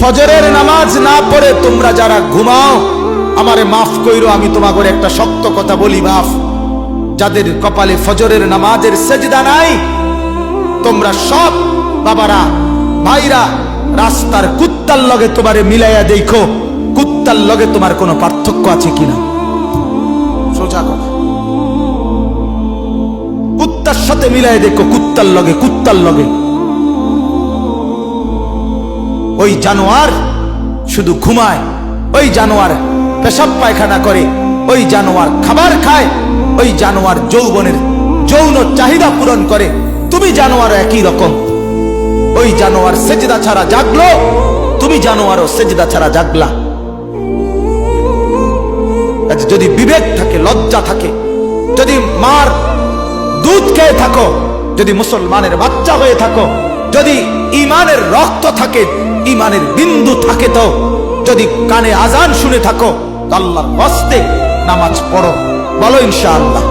ফজরের নামাজ না পড়ে তোমরা যারা ঘুমাও, আমারে মাফ কইরো, আমি তোমাকে একটা শক্ত কথা বলি বাফ যাদের কপালে ফজরের নামাজের সেজদা নাই, তোমরা সব বাবারা, ভাইরা, রাস্তার কুত্তার লগে তোমারে মিলাইয়া দেখো, কুত্তার লগে তোমার কোনো পার্থক্য আছে কিনা? সোজা কথা। কুত্তার সাথে মিলাই দেখো, কুত্তার লগে কুত্তার লগে। ওই জানোয়ার শুধু ঘুমায়, ওই জানোয়ার পেশাব পায়খানা করে, ওই জানোয়ার খাবার খায়, ওই জানোয়ার যৌবনের যৌন চাহিদা পূরণ করে। তুমি জানোয়ার একই রকম। ওই জানোয়ার সেজদা ছাড়া জাগলো, তুমি জানোয়ারও সেজদা ছাড়া জাগলা। যদি বিবেক থাকে, লজ্জা থাকে, যদি মার দুধ খেয়ে থাকো, যদি মুসলমানের বাচ্চা হয়ে থাকো যদি ইমানের রক্ত থাকে, ইমানের বিন্দু থাকে তো, যদি কানে আজান শুনে থাকো আল্লাহর হস্তে নামাজ পড়ো। বলো ইনশাআল্লাহ।